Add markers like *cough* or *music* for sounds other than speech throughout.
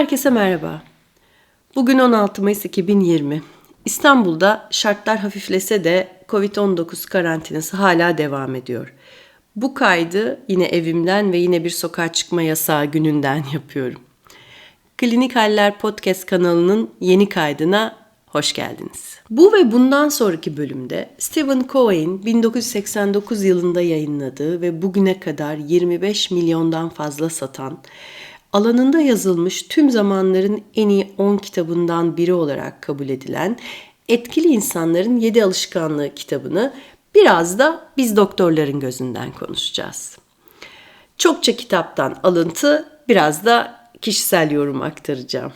Herkese merhaba. Bugün 16 Mayıs 2020. İstanbul'da şartlar hafiflese de Covid-19 karantinası hala devam ediyor. Bu kaydı yine evimden ve yine bir sokağa çıkma yasağı gününden *laughs* yapıyorum. Klinik Haller Podcast kanalının yeni kaydına hoş geldiniz. Bu ve bundan sonraki bölümde Stephen Covey'in 1989 yılında yayınladığı ve bugüne kadar 25 milyondan fazla satan alanında yazılmış tüm zamanların en iyi 10 kitabından biri olarak kabul edilen Etkili İnsanların 7 Alışkanlığı kitabını biraz da biz doktorların gözünden konuşacağız. Çokça kitaptan alıntı, biraz da kişisel yorum aktaracağım.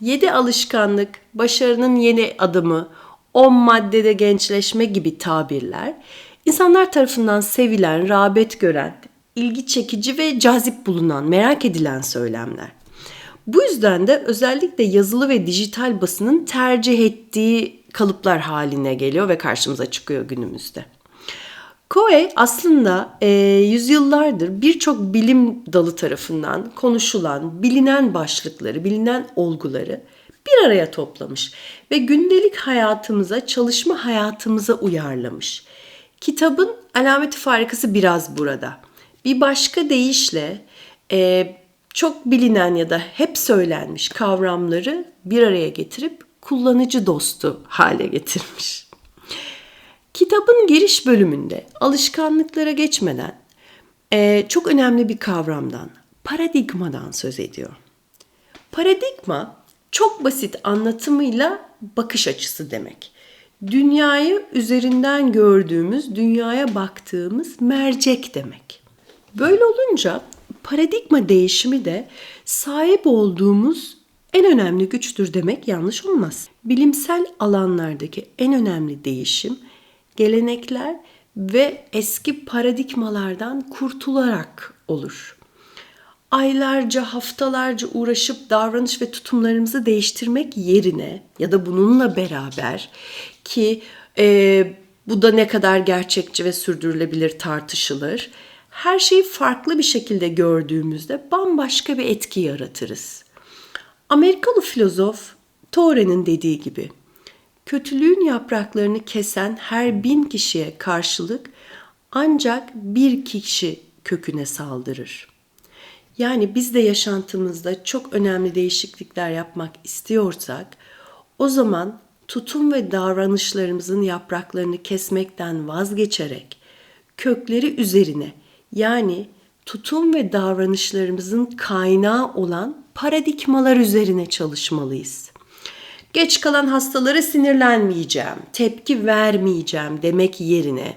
7 alışkanlık, başarının yeni adımı, 10 maddede gençleşme gibi tabirler insanlar tarafından sevilen, rağbet gören, ilgi çekici ve cazip bulunan, merak edilen söylemler. Bu yüzden de özellikle yazılı ve dijital basının tercih ettiği kalıplar haline geliyor ve karşımıza çıkıyor günümüzde. Coe aslında e, yüzyıllardır birçok bilim dalı tarafından konuşulan, bilinen başlıkları, bilinen olguları bir araya toplamış ve gündelik hayatımıza, çalışma hayatımıza uyarlamış. Kitabın alameti farikası biraz burada. Bir başka deyişle e, çok bilinen ya da hep söylenmiş kavramları bir araya getirip kullanıcı dostu hale getirmiş. Kitabın giriş bölümünde alışkanlıklara geçmeden e, çok önemli bir kavramdan, paradigmadan söz ediyor. Paradigma çok basit anlatımıyla bakış açısı demek. Dünyayı üzerinden gördüğümüz, dünyaya baktığımız mercek demek. Böyle olunca paradigma değişimi de sahip olduğumuz en önemli güçtür demek yanlış olmaz. Bilimsel alanlardaki en önemli değişim gelenekler ve eski paradigmalardan kurtularak olur. Aylarca, haftalarca uğraşıp davranış ve tutumlarımızı değiştirmek yerine ya da bununla beraber ki e, bu da ne kadar gerçekçi ve sürdürülebilir tartışılır. Her şeyi farklı bir şekilde gördüğümüzde bambaşka bir etki yaratırız. Amerikalı filozof Thore'nin dediği gibi kötülüğün yapraklarını kesen her bin kişiye karşılık ancak bir kişi köküne saldırır. Yani biz de yaşantımızda çok önemli değişiklikler yapmak istiyorsak o zaman tutum ve davranışlarımızın yapraklarını kesmekten vazgeçerek kökleri üzerine yani tutum ve davranışlarımızın kaynağı olan paradigmalar üzerine çalışmalıyız. Geç kalan hastalara sinirlenmeyeceğim, tepki vermeyeceğim demek yerine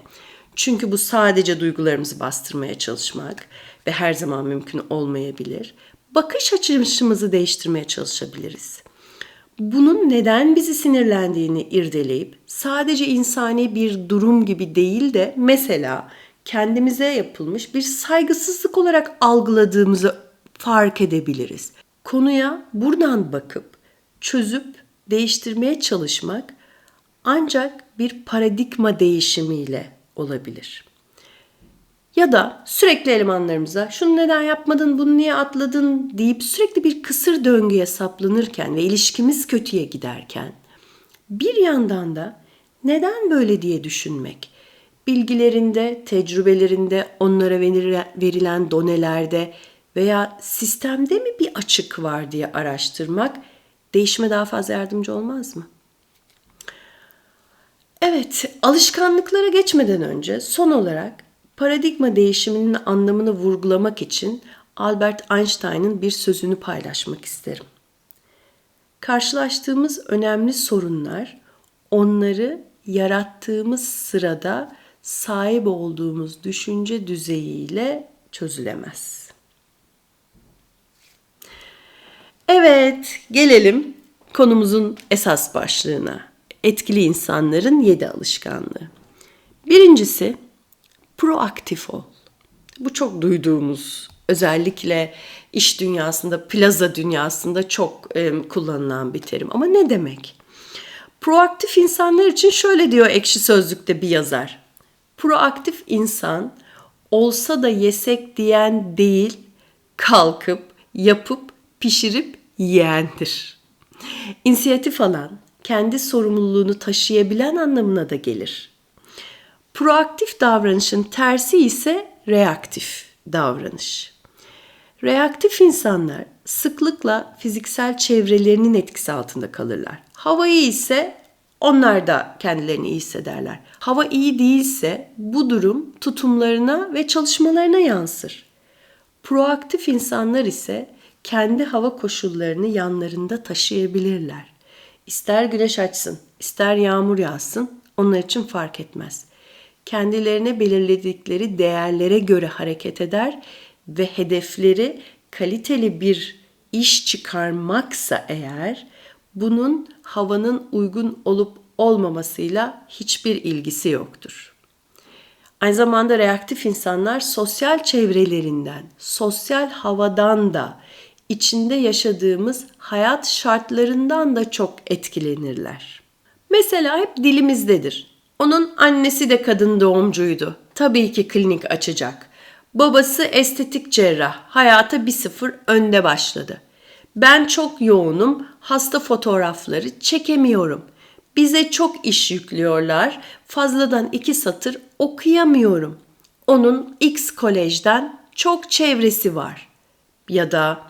çünkü bu sadece duygularımızı bastırmaya çalışmak ve her zaman mümkün olmayabilir. Bakış açımızı değiştirmeye çalışabiliriz. Bunun neden bizi sinirlendiğini irdeleyip sadece insani bir durum gibi değil de mesela kendimize yapılmış bir saygısızlık olarak algıladığımızı fark edebiliriz. Konuya buradan bakıp çözüp değiştirmeye çalışmak ancak bir paradigma değişimiyle olabilir. Ya da sürekli elemanlarımıza şunu neden yapmadın, bunu niye atladın deyip sürekli bir kısır döngüye saplanırken ve ilişkimiz kötüye giderken bir yandan da neden böyle diye düşünmek, bilgilerinde, tecrübelerinde, onlara verilen donelerde veya sistemde mi bir açık var diye araştırmak değişime daha fazla yardımcı olmaz mı? Evet, alışkanlıklara geçmeden önce son olarak paradigma değişiminin anlamını vurgulamak için Albert Einstein'ın bir sözünü paylaşmak isterim. Karşılaştığımız önemli sorunlar onları yarattığımız sırada sahip olduğumuz düşünce düzeyiyle çözülemez. Evet, gelelim konumuzun esas başlığına. Etkili insanların yedi alışkanlığı. Birincisi proaktif ol. Bu çok duyduğumuz, özellikle iş dünyasında, plaza dünyasında çok e, kullanılan bir terim. Ama ne demek? Proaktif insanlar için şöyle diyor ekşi sözlükte bir yazar. Proaktif insan olsa da yesek diyen değil, kalkıp, yapıp pişirip yiyendir. İnisiyatif alan, kendi sorumluluğunu taşıyabilen anlamına da gelir. Proaktif davranışın tersi ise reaktif davranış. Reaktif insanlar sıklıkla fiziksel çevrelerinin etkisi altında kalırlar. Hava iyi ise onlar da kendilerini iyi hissederler. Hava iyi değilse bu durum tutumlarına ve çalışmalarına yansır. Proaktif insanlar ise kendi hava koşullarını yanlarında taşıyabilirler. İster güneş açsın, ister yağmur yağsın onlar için fark etmez. Kendilerine belirledikleri değerlere göre hareket eder ve hedefleri kaliteli bir iş çıkarmaksa eğer bunun havanın uygun olup olmamasıyla hiçbir ilgisi yoktur. Aynı zamanda reaktif insanlar sosyal çevrelerinden, sosyal havadan da, içinde yaşadığımız hayat şartlarından da çok etkilenirler. Mesela hep dilimizdedir. Onun annesi de kadın doğumcuydu. Tabii ki klinik açacak. Babası estetik cerrah. Hayata bir sıfır önde başladı. Ben çok yoğunum, hasta fotoğrafları çekemiyorum. Bize çok iş yüklüyorlar. Fazladan iki satır okuyamıyorum. Onun X kolejden çok çevresi var. Ya da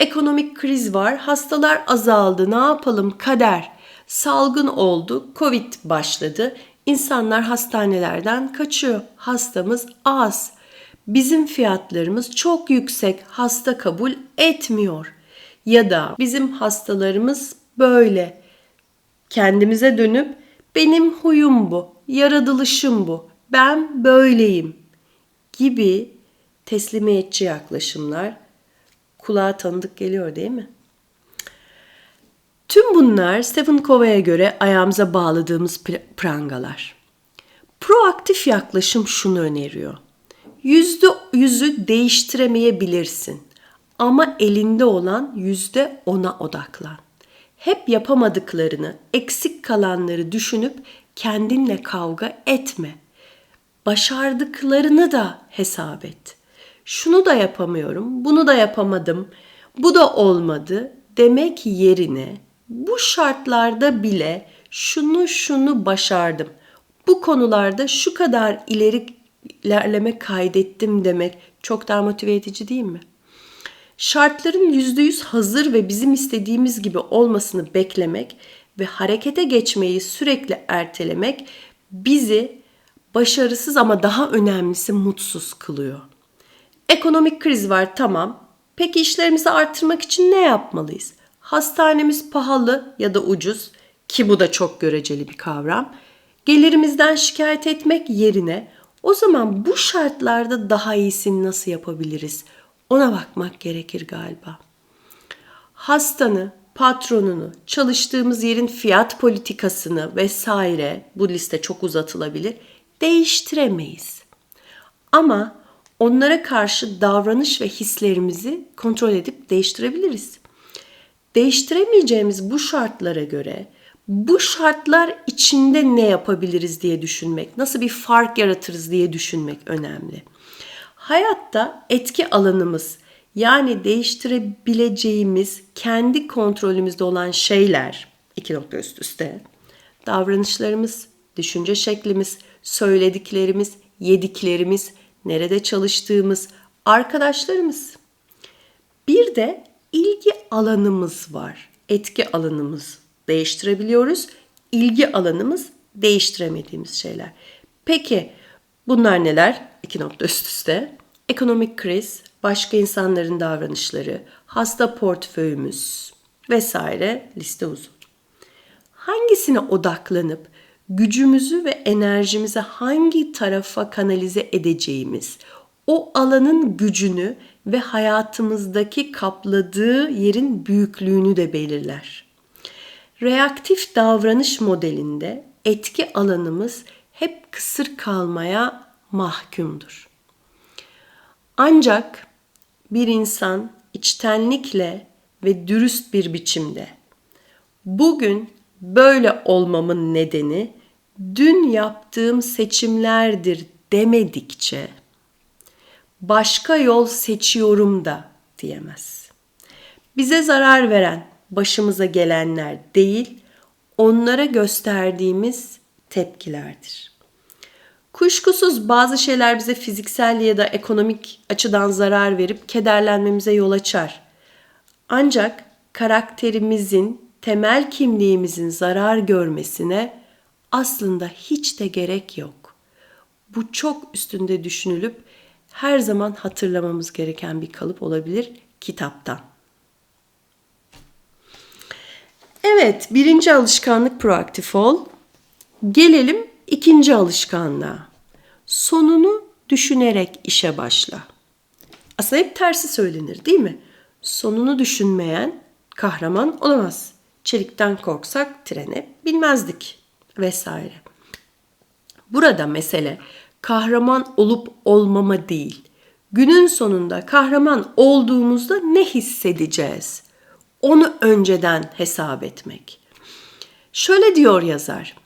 ekonomik kriz var, hastalar azaldı, ne yapalım kader. Salgın oldu, Covid başladı. İnsanlar hastanelerden kaçıyor. Hastamız az. Bizim fiyatlarımız çok yüksek. Hasta kabul etmiyor. Ya da bizim hastalarımız böyle. Kendimize dönüp benim huyum bu, yaratılışım bu, ben böyleyim gibi teslimiyetçi yaklaşımlar kulağa tanıdık geliyor değil mi? Tüm bunlar Stephen Covey'e göre ayağımıza bağladığımız prangalar. Proaktif yaklaşım şunu öneriyor. Yüzde yüzü değiştiremeyebilirsin ama elinde olan yüzde ona odaklan. Hep yapamadıklarını, eksik kalanları düşünüp kendinle kavga etme. Başardıklarını da hesap et. Şunu da yapamıyorum, bunu da yapamadım, bu da olmadı demek yerine bu şartlarda bile şunu şunu başardım. Bu konularda şu kadar ileri ilerleme kaydettim demek çok daha motive edici değil mi? Şartların %100 hazır ve bizim istediğimiz gibi olmasını beklemek ve harekete geçmeyi sürekli ertelemek bizi başarısız ama daha önemlisi mutsuz kılıyor. Ekonomik kriz var tamam. Peki işlerimizi artırmak için ne yapmalıyız? Hastanemiz pahalı ya da ucuz ki bu da çok göreceli bir kavram. Gelirimizden şikayet etmek yerine o zaman bu şartlarda daha iyisini nasıl yapabiliriz? Ona bakmak gerekir galiba. Hastanı, patronunu, çalıştığımız yerin fiyat politikasını vesaire bu liste çok uzatılabilir. Değiştiremeyiz. Ama onlara karşı davranış ve hislerimizi kontrol edip değiştirebiliriz. Değiştiremeyeceğimiz bu şartlara göre bu şartlar içinde ne yapabiliriz diye düşünmek, nasıl bir fark yaratırız diye düşünmek önemli. Hayatta etki alanımız yani değiştirebileceğimiz kendi kontrolümüzde olan şeyler iki nokta üst üste davranışlarımız, düşünce şeklimiz, söylediklerimiz, yediklerimiz, nerede çalıştığımız, arkadaşlarımız. Bir de ilgi alanımız var. Etki alanımız değiştirebiliyoruz. İlgi alanımız değiştiremediğimiz şeyler. Peki bunlar neler? İki nokta üst üste. Ekonomik kriz, başka insanların davranışları, hasta portföyümüz vesaire liste uzun. Hangisine odaklanıp gücümüzü ve enerjimizi hangi tarafa kanalize edeceğimiz, o alanın gücünü ve hayatımızdaki kapladığı yerin büyüklüğünü de belirler. Reaktif davranış modelinde etki alanımız hep kısır kalmaya mahkumdur. Ancak bir insan içtenlikle ve dürüst bir biçimde bugün böyle olmamın nedeni dün yaptığım seçimlerdir demedikçe başka yol seçiyorum da diyemez. bize zarar veren başımıza gelenler değil, onlara gösterdiğimiz tepkilerdir. Kuşkusuz bazı şeyler bize fiziksel ya da ekonomik açıdan zarar verip kederlenmemize yol açar. Ancak karakterimizin, temel kimliğimizin zarar görmesine aslında hiç de gerek yok. Bu çok üstünde düşünülüp her zaman hatırlamamız gereken bir kalıp olabilir kitaptan. Evet, birinci alışkanlık proaktif ol. Gelelim ikinci alışkanlığa. Sonunu düşünerek işe başla. Aslında hep tersi söylenir değil mi? Sonunu düşünmeyen kahraman olamaz. Çelikten korksak trene binmezdik vesaire. Burada mesele kahraman olup olmama değil. Günün sonunda kahraman olduğumuzda ne hissedeceğiz? Onu önceden hesap etmek. Şöyle diyor yazar.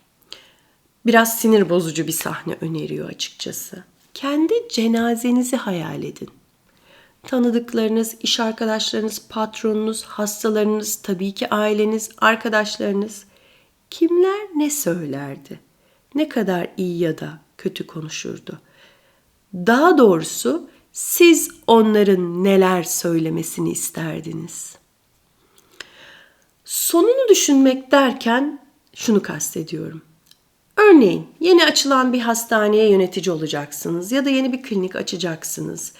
Biraz sinir bozucu bir sahne öneriyor açıkçası. Kendi cenazenizi hayal edin. Tanıdıklarınız, iş arkadaşlarınız, patronunuz, hastalarınız, tabii ki aileniz, arkadaşlarınız kimler ne söylerdi? Ne kadar iyi ya da kötü konuşurdu? Daha doğrusu siz onların neler söylemesini isterdiniz? Sonunu düşünmek derken şunu kastediyorum. Örneğin yeni açılan bir hastaneye yönetici olacaksınız ya da yeni bir klinik açacaksınız.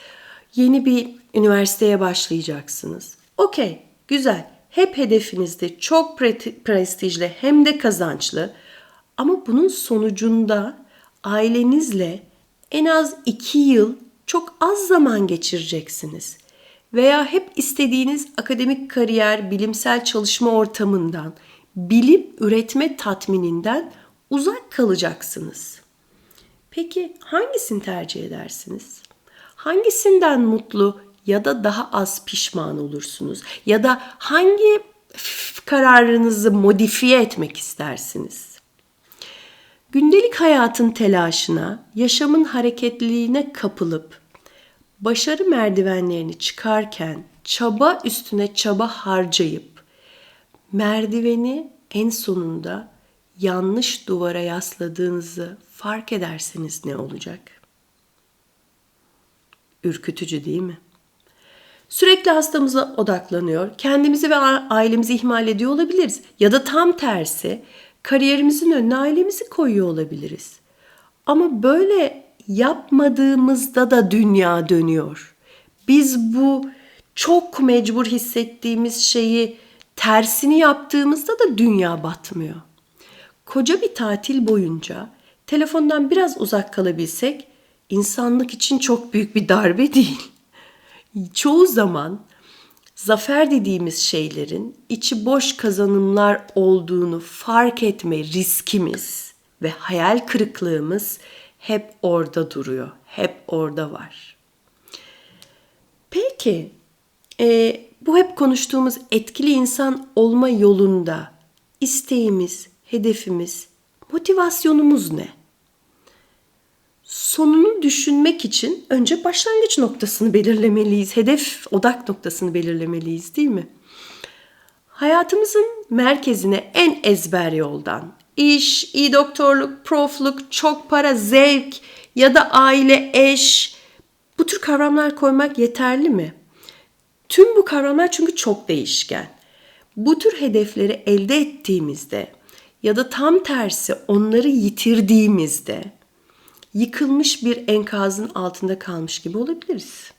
Yeni bir üniversiteye başlayacaksınız. Okey, güzel. Hep hedefinizde çok prestijli hem de kazançlı. Ama bunun sonucunda ailenizle en az iki yıl çok az zaman geçireceksiniz. Veya hep istediğiniz akademik kariyer, bilimsel çalışma ortamından, bilim üretme tatmininden uzak kalacaksınız. Peki hangisini tercih edersiniz? Hangisinden mutlu ya da daha az pişman olursunuz? Ya da hangi kararınızı modifiye etmek istersiniz? Gündelik hayatın telaşına, yaşamın hareketliliğine kapılıp başarı merdivenlerini çıkarken çaba üstüne çaba harcayıp merdiveni en sonunda yanlış duvara yasladığınızı fark ederseniz ne olacak? Ürkütücü değil mi? Sürekli hastamıza odaklanıyor, kendimizi ve ailemizi ihmal ediyor olabiliriz. Ya da tam tersi, kariyerimizin önüne ailemizi koyuyor olabiliriz. Ama böyle yapmadığımızda da dünya dönüyor. Biz bu çok mecbur hissettiğimiz şeyi tersini yaptığımızda da dünya batmıyor. Koca bir tatil boyunca telefondan biraz uzak kalabilsek insanlık için çok büyük bir darbe değil. Çoğu zaman zafer dediğimiz şeylerin içi boş kazanımlar olduğunu fark etme riskimiz ve hayal kırıklığımız hep orada duruyor. Hep orada var. Peki e, bu hep konuştuğumuz etkili insan olma yolunda isteğimiz, hedefimiz, motivasyonumuz ne? Sonunu düşünmek için önce başlangıç noktasını belirlemeliyiz. Hedef odak noktasını belirlemeliyiz değil mi? Hayatımızın merkezine en ezber yoldan iş, iyi doktorluk, profluk, çok para, zevk ya da aile, eş bu tür kavramlar koymak yeterli mi? Tüm bu kavramlar çünkü çok değişken. Bu tür hedefleri elde ettiğimizde ya da tam tersi onları yitirdiğimizde yıkılmış bir enkazın altında kalmış gibi olabiliriz.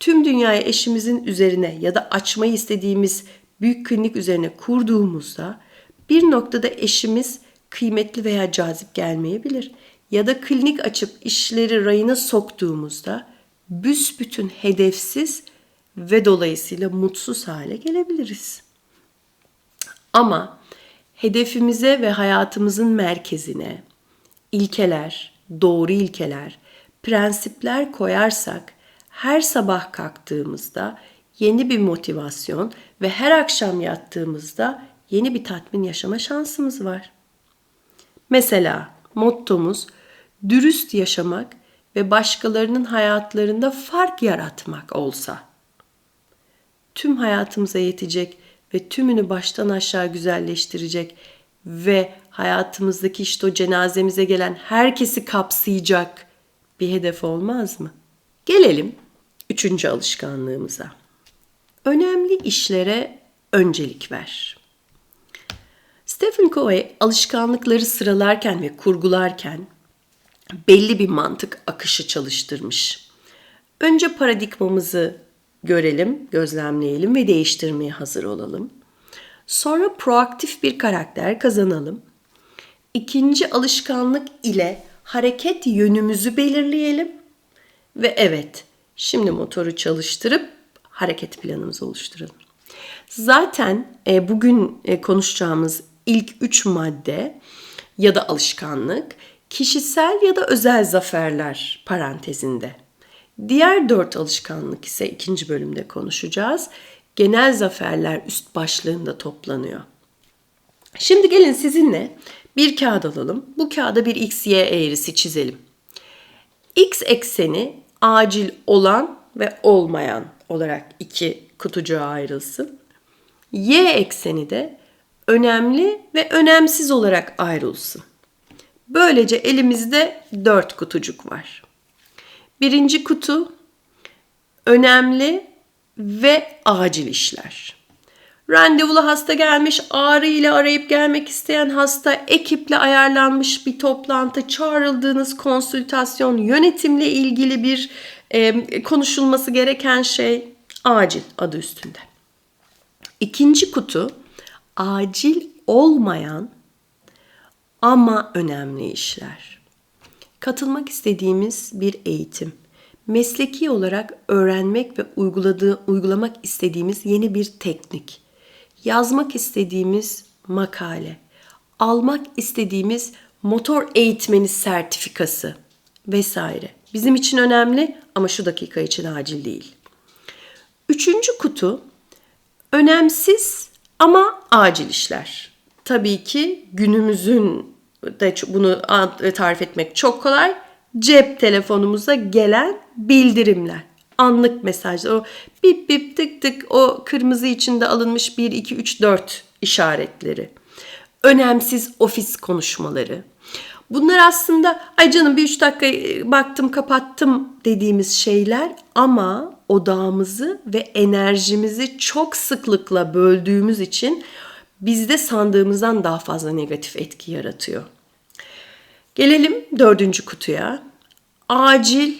Tüm dünyayı eşimizin üzerine ya da açmayı istediğimiz büyük klinik üzerine kurduğumuzda bir noktada eşimiz kıymetli veya cazip gelmeyebilir. Ya da klinik açıp işleri rayına soktuğumuzda büsbütün hedefsiz ve dolayısıyla mutsuz hale gelebiliriz. Ama hedefimize ve hayatımızın merkezine ilkeler, doğru ilkeler, prensipler koyarsak her sabah kalktığımızda yeni bir motivasyon ve her akşam yattığımızda yeni bir tatmin yaşama şansımız var. Mesela mottomuz dürüst yaşamak ve başkalarının hayatlarında fark yaratmak olsa tüm hayatımıza yetecek ve tümünü baştan aşağı güzelleştirecek ve hayatımızdaki işte o cenazemize gelen herkesi kapsayacak bir hedef olmaz mı? Gelelim üçüncü alışkanlığımıza. Önemli işlere öncelik ver. Stephen Covey alışkanlıkları sıralarken ve kurgularken belli bir mantık akışı çalıştırmış. Önce paradigmamızı görelim, gözlemleyelim ve değiştirmeye hazır olalım. Sonra proaktif bir karakter kazanalım. İkinci alışkanlık ile hareket yönümüzü belirleyelim ve evet, şimdi motoru çalıştırıp hareket planımızı oluşturalım. Zaten e, bugün e, konuşacağımız ilk üç madde ya da alışkanlık kişisel ya da özel zaferler parantezinde. Diğer dört alışkanlık ise ikinci bölümde konuşacağız. Genel zaferler üst başlığında toplanıyor. Şimdi gelin sizinle bir kağıt alalım. Bu kağıda bir x, y eğrisi çizelim. X ekseni acil olan ve olmayan olarak iki kutucuğa ayrılsın. Y ekseni de önemli ve önemsiz olarak ayrılsın. Böylece elimizde dört kutucuk var. Birinci kutu önemli ve acil işler. Randevulu hasta gelmiş, ağrı ile arayıp gelmek isteyen hasta, ekiple ayarlanmış bir toplantı, çağrıldığınız konsültasyon, yönetimle ilgili bir e, konuşulması gereken şey acil adı üstünde. İkinci kutu acil olmayan ama önemli işler. Katılmak istediğimiz bir eğitim. Mesleki olarak öğrenmek ve uyguladığı, uygulamak istediğimiz yeni bir teknik. Yazmak istediğimiz makale. Almak istediğimiz motor eğitmeni sertifikası vesaire. Bizim için önemli ama şu dakika için acil değil. Üçüncü kutu önemsiz ama acil işler. Tabii ki günümüzün de bunu tarif etmek çok kolay. Cep telefonumuza gelen bildirimler. Anlık mesajlar. O bip bip tık tık o kırmızı içinde alınmış 1, 2, 3, 4 işaretleri. Önemsiz ofis konuşmaları. Bunlar aslında ay canım bir üç dakika e, baktım kapattım dediğimiz şeyler ama odağımızı ve enerjimizi çok sıklıkla böldüğümüz için bizde sandığımızdan daha fazla negatif etki yaratıyor. Gelelim dördüncü kutuya. Acil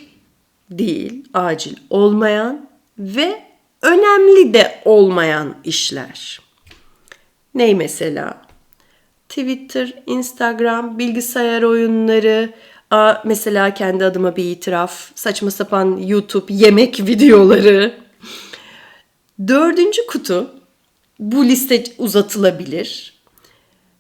değil, acil olmayan ve önemli de olmayan işler. Ney mesela? Twitter, Instagram, bilgisayar oyunları, mesela kendi adıma bir itiraf, saçma sapan YouTube yemek *laughs* videoları. Dördüncü kutu, bu liste uzatılabilir.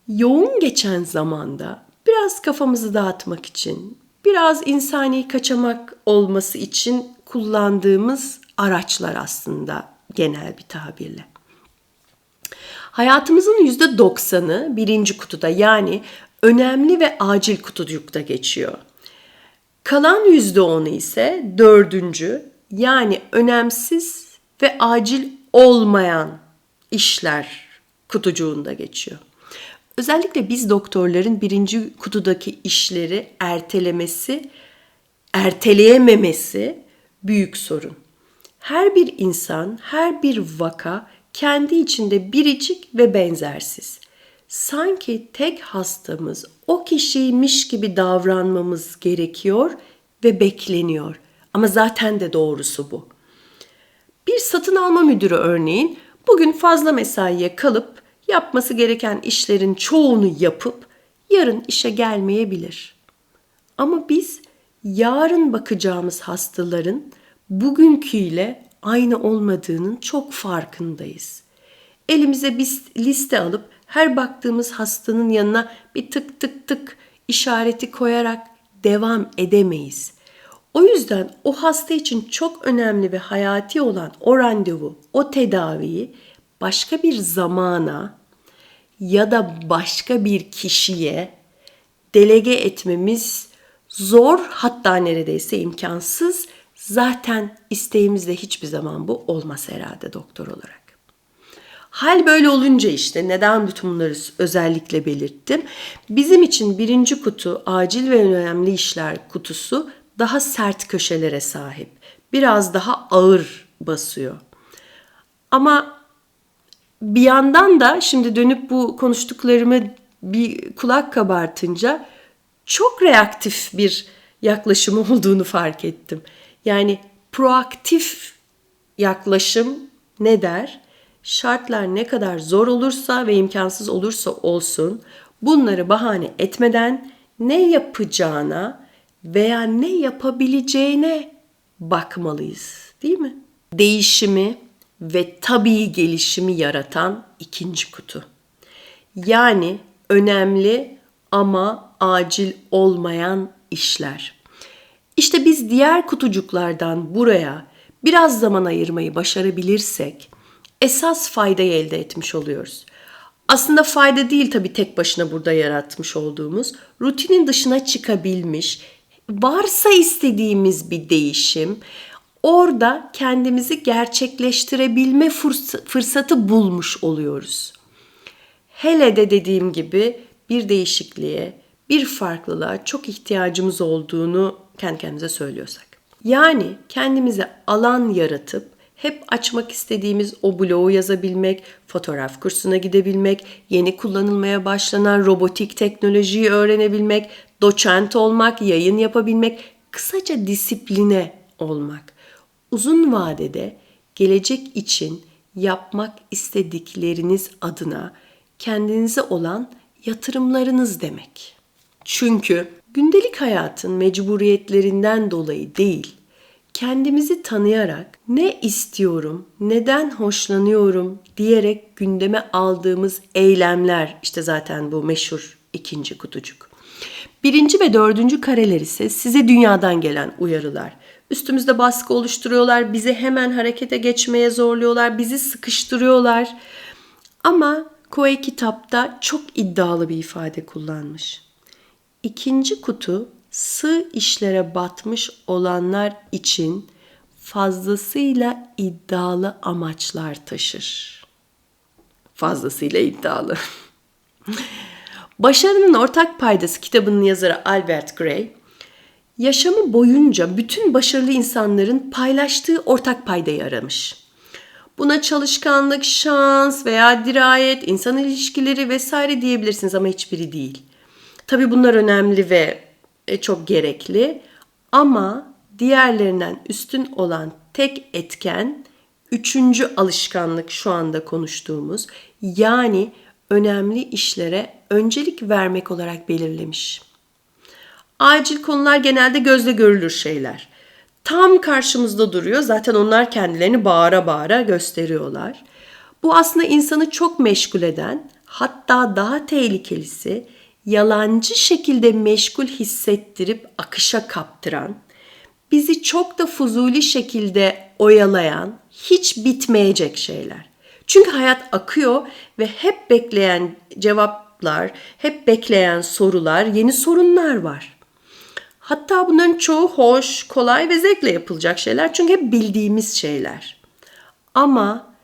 Yoğun geçen zamanda biraz kafamızı dağıtmak için, biraz insani kaçamak olması için kullandığımız araçlar aslında genel bir tabirle. Hayatımızın yüzde doksanı birinci kutuda yani önemli ve acil kutucukta geçiyor. Kalan yüzde onu ise dördüncü yani önemsiz ve acil olmayan işler kutucuğunda geçiyor. Özellikle biz doktorların birinci kutudaki işleri ertelemesi, erteleyememesi büyük sorun. Her bir insan, her bir vaka kendi içinde biricik ve benzersiz. Sanki tek hastamız o kişiymiş gibi davranmamız gerekiyor ve bekleniyor. Ama zaten de doğrusu bu. Bir satın alma müdürü örneğin bugün fazla mesaiye kalıp yapması gereken işlerin çoğunu yapıp yarın işe gelmeyebilir. Ama biz yarın bakacağımız hastaların bugünküyle aynı olmadığının çok farkındayız. Elimize bir liste alıp her baktığımız hastanın yanına bir tık tık tık işareti koyarak devam edemeyiz. O yüzden o hasta için çok önemli ve hayati olan o randevu, o tedaviyi başka bir zamana ya da başka bir kişiye delege etmemiz zor hatta neredeyse imkansız Zaten isteğimizde hiçbir zaman bu olmaz herhalde doktor olarak. Hal böyle olunca işte neden bütün bunları özellikle belirttim. Bizim için birinci kutu acil ve önemli işler kutusu daha sert köşelere sahip. Biraz daha ağır basıyor. Ama bir yandan da şimdi dönüp bu konuştuklarımı bir kulak kabartınca çok reaktif bir yaklaşım olduğunu fark ettim. Yani proaktif yaklaşım ne der? Şartlar ne kadar zor olursa ve imkansız olursa olsun bunları bahane etmeden ne yapacağına veya ne yapabileceğine bakmalıyız, değil mi? Değişimi ve tabii gelişimi yaratan ikinci kutu. Yani önemli ama acil olmayan işler. İşte biz diğer kutucuklardan buraya biraz zaman ayırmayı başarabilirsek esas faydayı elde etmiş oluyoruz. Aslında fayda değil tabii tek başına burada yaratmış olduğumuz, rutinin dışına çıkabilmiş, varsa istediğimiz bir değişim, orada kendimizi gerçekleştirebilme fırsatı bulmuş oluyoruz. Hele de dediğim gibi bir değişikliğe, bir farklılığa çok ihtiyacımız olduğunu kendi kendimize söylüyorsak. Yani kendimize alan yaratıp hep açmak istediğimiz o bloğu yazabilmek, fotoğraf kursuna gidebilmek, yeni kullanılmaya başlanan robotik teknolojiyi öğrenebilmek, doçent olmak, yayın yapabilmek, kısaca disipline olmak. Uzun vadede gelecek için yapmak istedikleriniz adına kendinize olan yatırımlarınız demek. Çünkü gündelik hayatın mecburiyetlerinden dolayı değil, kendimizi tanıyarak ne istiyorum, neden hoşlanıyorum diyerek gündeme aldığımız eylemler işte zaten bu meşhur ikinci kutucuk. Birinci ve dördüncü kareler ise size dünyadan gelen uyarılar. Üstümüzde baskı oluşturuyorlar, bizi hemen harekete geçmeye zorluyorlar, bizi sıkıştırıyorlar. Ama Koe kitapta çok iddialı bir ifade kullanmış. İkinci kutu sığ işlere batmış olanlar için fazlasıyla iddialı amaçlar taşır. Fazlasıyla iddialı. *laughs* Başarının Ortak Paydası kitabının yazarı Albert Gray, yaşamı boyunca bütün başarılı insanların paylaştığı ortak paydayı aramış. Buna çalışkanlık, şans veya dirayet, insan ilişkileri vesaire diyebilirsiniz ama hiçbiri değil. Tabi bunlar önemli ve e, çok gerekli ama diğerlerinden üstün olan tek etken üçüncü alışkanlık şu anda konuştuğumuz yani önemli işlere öncelik vermek olarak belirlemiş. Acil konular genelde gözle görülür şeyler. Tam karşımızda duruyor. Zaten onlar kendilerini bağıra bağıra gösteriyorlar. Bu aslında insanı çok meşgul eden, hatta daha tehlikelisi yalancı şekilde meşgul hissettirip akışa kaptıran, bizi çok da fuzuli şekilde oyalayan, hiç bitmeyecek şeyler. Çünkü hayat akıyor ve hep bekleyen cevaplar, hep bekleyen sorular, yeni sorunlar var. Hatta bunların çoğu hoş, kolay ve zevkle yapılacak şeyler çünkü hep bildiğimiz şeyler. Ama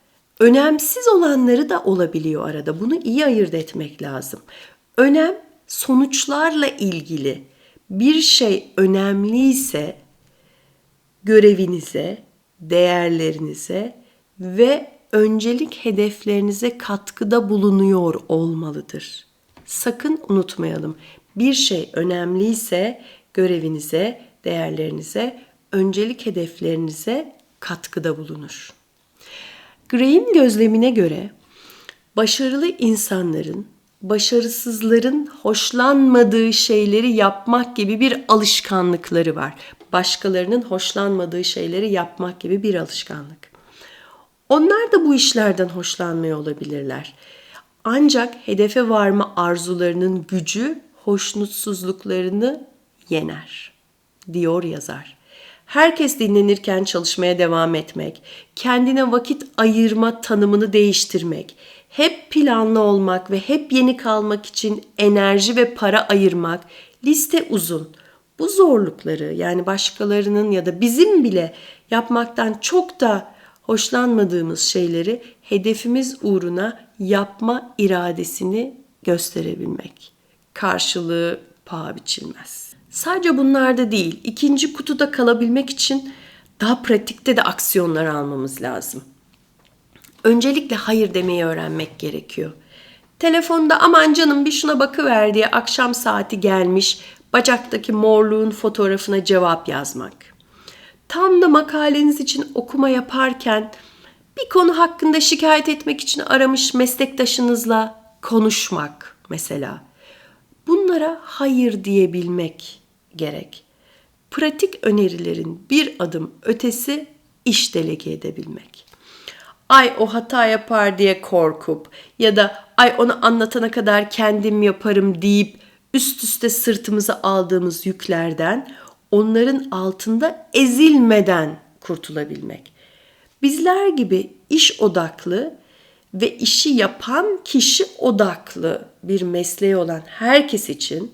önemsiz olanları da olabiliyor arada. Bunu iyi ayırt etmek lazım. Önem sonuçlarla ilgili bir şey önemliyse görevinize, değerlerinize ve öncelik hedeflerinize katkıda bulunuyor olmalıdır. Sakın unutmayalım. Bir şey önemliyse görevinize, değerlerinize, öncelik hedeflerinize katkıda bulunur. Gray'in gözlemine göre başarılı insanların başarısızların hoşlanmadığı şeyleri yapmak gibi bir alışkanlıkları var. Başkalarının hoşlanmadığı şeyleri yapmak gibi bir alışkanlık. Onlar da bu işlerden hoşlanmıyor olabilirler. Ancak hedefe varma arzularının gücü hoşnutsuzluklarını yener, diyor yazar. Herkes dinlenirken çalışmaya devam etmek, kendine vakit ayırma tanımını değiştirmek, hep planlı olmak ve hep yeni kalmak için enerji ve para ayırmak liste uzun. Bu zorlukları yani başkalarının ya da bizim bile yapmaktan çok da hoşlanmadığımız şeyleri hedefimiz uğruna yapma iradesini gösterebilmek. Karşılığı paha biçilmez. Sadece bunlarda değil, ikinci kutuda kalabilmek için daha pratikte de aksiyonlar almamız lazım. Öncelikle hayır demeyi öğrenmek gerekiyor. Telefonda aman canım bir şuna bakıver diye akşam saati gelmiş bacaktaki morluğun fotoğrafına cevap yazmak. Tam da makaleniz için okuma yaparken bir konu hakkında şikayet etmek için aramış meslektaşınızla konuşmak mesela. Bunlara hayır diyebilmek gerek. Pratik önerilerin bir adım ötesi iş delege edebilmek. Ay o hata yapar diye korkup ya da ay onu anlatana kadar kendim yaparım deyip üst üste sırtımıza aldığımız yüklerden onların altında ezilmeden kurtulabilmek. Bizler gibi iş odaklı ve işi yapan kişi odaklı bir mesleği olan herkes için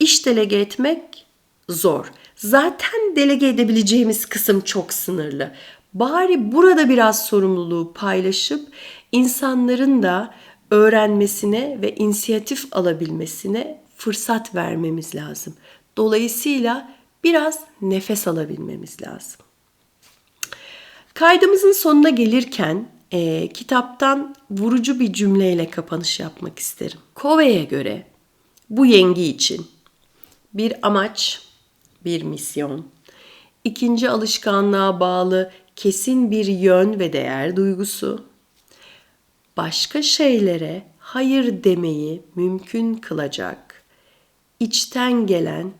iş delege etmek zor. Zaten delege edebileceğimiz kısım çok sınırlı. Bari burada biraz sorumluluğu paylaşıp insanların da öğrenmesine ve inisiyatif alabilmesine fırsat vermemiz lazım. Dolayısıyla biraz nefes alabilmemiz lazım. Kaydımızın sonuna gelirken e, kitaptan vurucu bir cümleyle kapanış yapmak isterim. Covey'e göre bu yengi için bir amaç, bir misyon, ikinci alışkanlığa bağlı kesin bir yön ve değer duygusu, başka şeylere hayır demeyi mümkün kılacak, içten gelen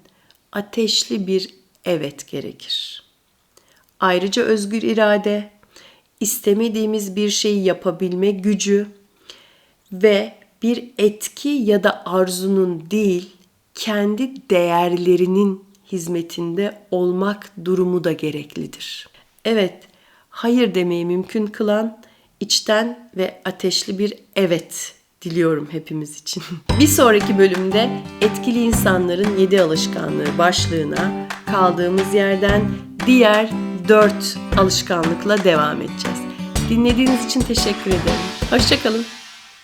ateşli bir evet gerekir. Ayrıca özgür irade, istemediğimiz bir şeyi yapabilme gücü ve bir etki ya da arzunun değil, kendi değerlerinin hizmetinde olmak durumu da gereklidir. Evet, hayır demeyi mümkün kılan içten ve ateşli bir evet diliyorum hepimiz için. *laughs* bir sonraki bölümde etkili insanların 7 alışkanlığı başlığına kaldığımız yerden diğer 4 alışkanlıkla devam edeceğiz. Dinlediğiniz için teşekkür ederim. Hoşçakalın.